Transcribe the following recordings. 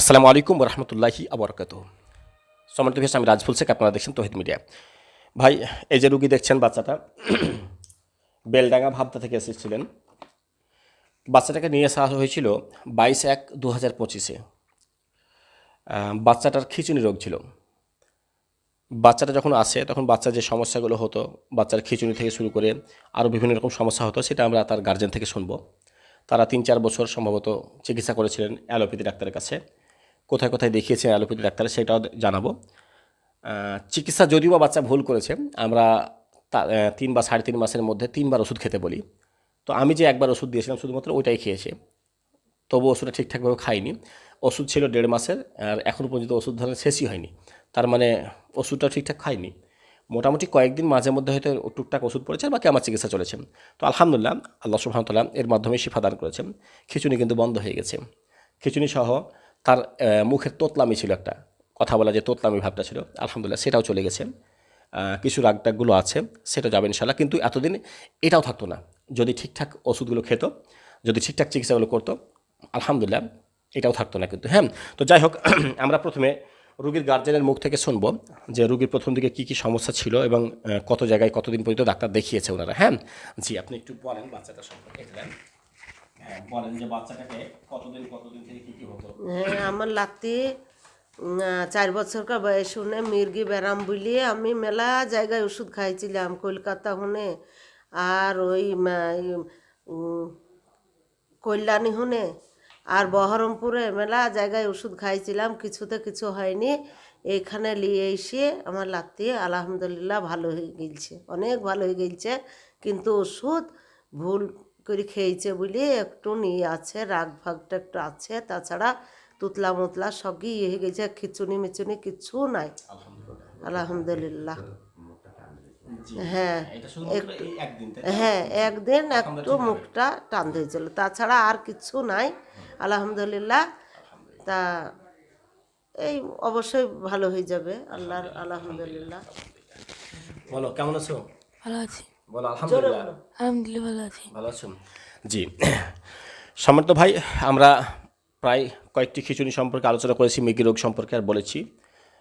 আসসালামু আলাইকুম রহমতুল্লাহি আবরকাত সম্মানিত ভিউয়ার্স, আমি রাজফুল শেখ আপনারা দেখছেন তহিদ মিডিয়া। ভাই এই যে রুগী দেখছেন বাচ্চাটা বেলডাঙ্গা ভাবতা থেকে এসেছিলেন। বাচ্চাটাকে নিয়ে আসা হয়েছিল বাইশ এক দু হাজার পঁচিশে। বাচ্চাটার খিচুনি রোগ ছিল। বাচ্চাটা যখন আসে তখন বাচ্চার যে সমস্যাগুলো হতো বাচ্চার খিচুনি থেকে শুরু করে আরও বিভিন্ন রকম সমস্যা হতো সেটা আমরা তার গার্জেন থেকে শুনব। তারা তিন চার বছর সম্ভবত চিকিৎসা করেছিলেন অ্যালোপ্যাথি ডাক্তারের কাছে। কোথায় কোথায় দেখিয়েছেন অ্যালোপ্যাথি ডাক্তার সেটাও জানাব। চিকিৎসা যদিও বা বাচ্চা ভুল করেছে, আমরা তিন বা সাড়ে তিন মাসের মধ্যে তিনবার ওষুধ খেতে বলি। তো আমি যে একবার ওষুধ দিয়েছিলাম শুধুমাত্র ওইটাই খেয়েছে তবু ওষুধটা ঠিকঠাকভাবে খাইনি। ওষুধ ছিল দেড় মাসের, আর এখনও পর্যন্ত ওষুধ ধরনের শেষই হয়নি। তার মানে ওষুধটা ঠিকঠাক খাইনি। মোটামুটি কয়েকদিন মাঝে মধ্যে হয়তো টুকটাক ওষুধ পড়েছে বাকি আমার চিকিৎসা চলেছে। তো আলহামদুলিল্লাহ, আল্লাহ সুবহানাহু এর মাধ্যমে শিফা দান করেছেন। খিচুনি কিন্তু বন্ধ হয়ে গেছে। খিচুনি সহ তার মুখের তোতলামি ছিল একটা। কথা বলা যে তোতলামি ভাবটা ছিল, আলহামদুলিল্লাহ সেটাও চলে গেছে। কিছু রাগটাকগুলো আছে, সেটা যাবে ইনশাল্লাহ কিন্তু এতদিন এটাও থাকতো না। যদি ঠিকঠাক ওষুধগুলো খেত, যদি ঠিকঠাক চিকিৎসাগুলো করতো, আলহামদুলিল্লাহ এটাও থাকতো না কিন্তু। হ্যাঁ তো যাই হোক, আমরা প্রথমে রুগীর গার্জেনের মুখ থেকে শুনব যে রুগীর প্রথম দিকে কী কী সমস্যা ছিল এবং কত জায়গায় কতদিন পর্যন্ত ডাক্তার দেখিয়েছে ওনারা। হ্যাঁ জি, আপনি একটু বলেন বাচ্চাটা সম্পর্কে। হ্যাঁ আমার লাতি চার বছরকার বয়স শুনে মির্গি ব্যারাম বলি আমি মেলা জায়গায় ওষুধ খাইছিলাম, কলকাতা হুনে, আর ওই কল্যাণী হুনে, আর বহরমপুরে মেলা জায়গায় ওষুধ খাইছিলাম, কিছুতে কিছু হয়নি। এইখানে নিয়ে এসে আমার লাত্তি আলহামদুলিল্লাহ ভালো হয়ে গেলছে, অনেক ভালো হয়ে গেলছে, কিন্তু ওষুধ ভুল করে খেয়েছে বলে একটু নিয়ে আছে রাগ ভাগটা একটু আছে। তাছাড়া তুতলা মুতলা সবই ইয়ে হয়ে গেছে খিচুনি মিচুনি কিচ্ছু নাই। আলহামদুলিল্লাহ। হ্যাঁ এটা শুধুমাত্র এই একদিন তাই? হ্যাঁ একদিন একটু মুখটা টান দিয়েছিল। তাছাড়া আর কিচ্ছু নাই। আলহামদুলিল্লাহ। তা এই অবশ্যই ভালো হয়ে যাবে। আল্লাহর আলহামদুলিল্লাহ। বলো কেমন আছো? ভালো আছি। বলো আলহামদুলিল্লাহ। আলহামদুলিল্লাহ ভালো আছি। ভালো আছেন জি। সম্মানিত ভাই আমরা প্রায় কয়েকটি খিচুড়ি সম্পর্কে আলোচনা করেছি মৃগী রোগ সম্পর্কে আর বলেছি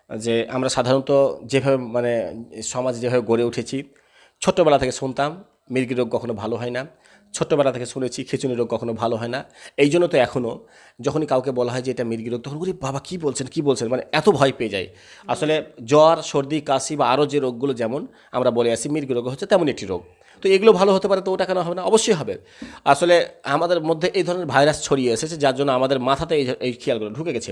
যে আমরা সাধারণত যেভাবে মানে সমাজ যেভাবে গড়ে উঠেছি ছোট্টবেলা থেকে শুনতাম মৃগী রোগ কখনো ভালো হয় না। ছোট্টবেলা থেকে শুনেছি খিচুনি রোগ কখনো ভালো হয় না। এই জন্য তো এখনও যখনই কাউকে বলা হয় যে এটা মৃগী রোগ, তখন বলি, বাবা, কী বলছেন কী বলছেন? মানে এত ভয় পেয়ে যায় আসলে জ্বর, সর্দি, কাশি বা আরও যে রোগগুলো যেমন আমরা বলে আসি মৃগী রোগ হচ্ছে তেমন একটি রোগ। তো এগুলো ভালো হতে পারে তো ওটা কেন হবে না? অবশ্যই হবে। আসলে আমাদের মধ্যে এই ধরনের ভাইরাস ছড়িয়ে এসেছে, যার জন্য আমাদের মাথাতে এই খেয়ালগুলো ঢুকে গেছে।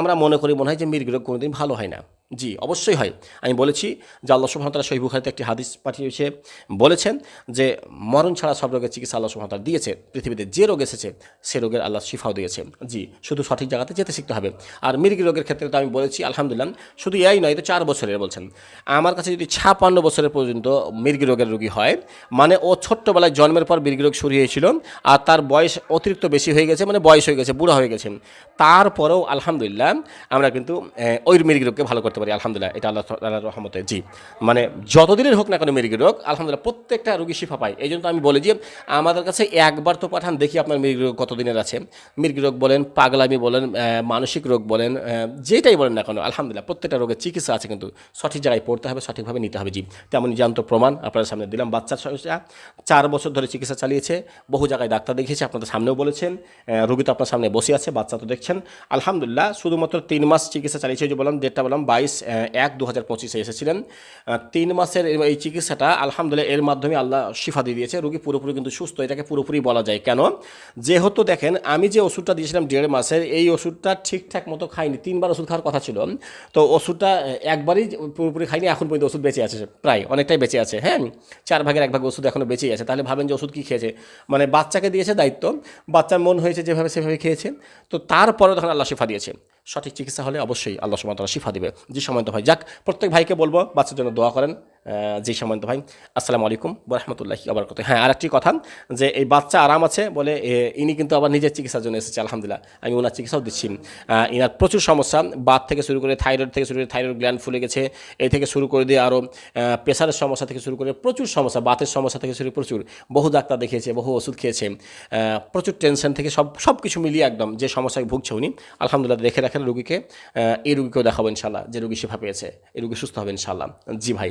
আমরা মনে করি মনে হয় যে মৃগ রোগ কোনোদিন ভালো হয় না। জি, অবশ্যই হয়। আমি বলেছি যে আল্লাহ সুহামতাল্লাহ শহীদ বুখারিতে একটি হাদিস পাঠিয়েছে, বলেছেন যে মরণ ছাড়া সব রোগের চিকিৎসা আল্লাহ সুহামতাল্লাহ দিয়েছে, পৃথিবীতে যে রোগ এসেছে সে রোগের আল্লাহ শিফাও দিয়েছে। জি, শুধু সঠিক জায়গাতে যেতে শিখতে হবে। আর মৃগ রোগের ক্ষেত্রে তো আমি বলেছি, আলহামদুলিল্লাহ, শুধু এই নয়, তো চার বছরের বলছেন। আমার কাছে যদি ছাপান্ন বছরের পর্যন্ত মৃগী রোগের রোগী হয় মানে ও ছোট্টবেলায় জন্মের পর মৃগী রোগ শুরু হয়েছিল, আর তার বয়স অতিরিক্ত বেশি হয়ে গেছে মানে বয়স হয়ে গেছে, বুড়া হয়ে গেছে তারপরেও আলহামদুলিল্লাহ, আমরা কিন্তু ওই মৃগী রোগকে ভালো করতে পারি, আলহামদুলিল্লাহ, এটা আল্লাহ আল্লাহর রহমতে, জি। মানে যতদিনের হোক না কেন মৃগী রোগ আলহামদুলিল্লাহ, প্রত্যেকটা রোগী শিফা পায়। এই জন্য তো আমি বলি যে, আমাদের কাছে একবার তো পাঠান, দেখি আপনার মৃগী রোগ কতদিনের আছে। মৃগী রোগ বলেন, পাগলামি বলেন মানসিক রোগ বলেন যেটাই বলেন না কেন, আলহামদুলিল্লাহ, প্রত্যেকটা রোগের চিকিৎসা আছে কিন্তু সঠিক জায়গায় পড়তে হবে, সঠিকভাবে নিতে হবে, জি। তেমনই জানত প্রমাণ আপনাদের সামনে দিলাম বাচ্চার সমস্যা চার বছর ধরে চিকিৎসা চালিয়েছে, বহু জায়গায় ডাক্তার দেখিয়েছে, আপনাদের সামনেও বলেছেন রোগী তো আপনার সামনে বসে আছে, বাচ্চা তো দেখছেন। আলহামদুলিল্লাহ, শুধুমাত্র তিন মাস চিকিৎসা চালিয়েছে যে বললাম ডেটটা বললাম এক দু হাজার পঁচিশে এসেছিলেন। তিন মাসের এই চিকিৎসাটা আলহামদুলিল্লাহ এর মাধ্যমে আল্লাহ শিফা দিয়ে দিয়েছে। রোগী পুরোপুরি কিন্তু সুস্থ, এটাকে পুরোপুরি বলা যায়। কেন? যেহেতু দেখেন, আমি যে ওষুধটা দিয়েছিলাম দেড় মাসের, এই ওষুধটা ঠিকঠাক মতো খাইনি। তিনবার ওষুধ খাওয়ার কথা ছিল। তো ওষুধটা একবারই পুরোপুরি খাইনি, এখন পর্যন্ত ওষুধ বেঁচে আছে, প্রায় অনেকটাই বেঁচে আছে। হ্যাঁ? চার ভাগের এক ভাগ ওষুধ এখনও বেঁচেই আছে। তাহলে ভাবেন যে ওষুধ কী খেয়েছে? মানে বাচ্চাকে দিয়েছে দায়িত্ব। বাচ্চার মন হয়েছে যেভাবে সেভাবে খেয়েছে। তো তারপরে তখন আল্লাহ শিফা দিয়েছে। সঠিক চিকিৎসা হলে অবশ্যই আল্লাহ সুমতলা শিফা দিবে। যে সময় ভাই যাক, প্রত্যেক ভাইকে বলব, বাচ্চার জন্য দোয়া করেন। জি সম্মানিত ভাই, আসসালামু আলাইকুম রহমতুল্লাহি আবার কথা হ্যাঁ আরেকটি কথা, যে এই বাচ্চা আরাম আছে বলে ইনি কিন্তু আবার নিজের চিকিৎসার জন্য এসেছে, আলহামদুলিল্লাহ। আমি ওনার চিকিৎসাও দিচ্ছি। ইনার প্রচুর সমস্যা, বাত থেকে শুরু করে থাইরয়েড থেকে শুরু করে থাইরয়েড গ্ল্যান্ড ফুলে গেছে এই থেকে শুরু করে দিয়ে আরও প্রেশারের সমস্যা থেকে শুরু করে প্রচুর সমস্যা, বাতের সমস্যা থেকে শুরু প্রচুর। বহু ডাক্তার দেখিয়েছে, বহু ওষুধ খেয়েছে প্রচুর টেনশন থেকে সব সব কিছু মিলিয়ে একদম যে সমস্যায় ভুগছে উনি, আলহামদুলিল্লাহ দেখে রাখেন রুগীকে এই রুগীকেও দেখাবো ইনশাল্লাহ যে রুগী শিফা পেয়েছে, এই রুগী সুস্থ হবে ইনশাল্লাহ জি ভাই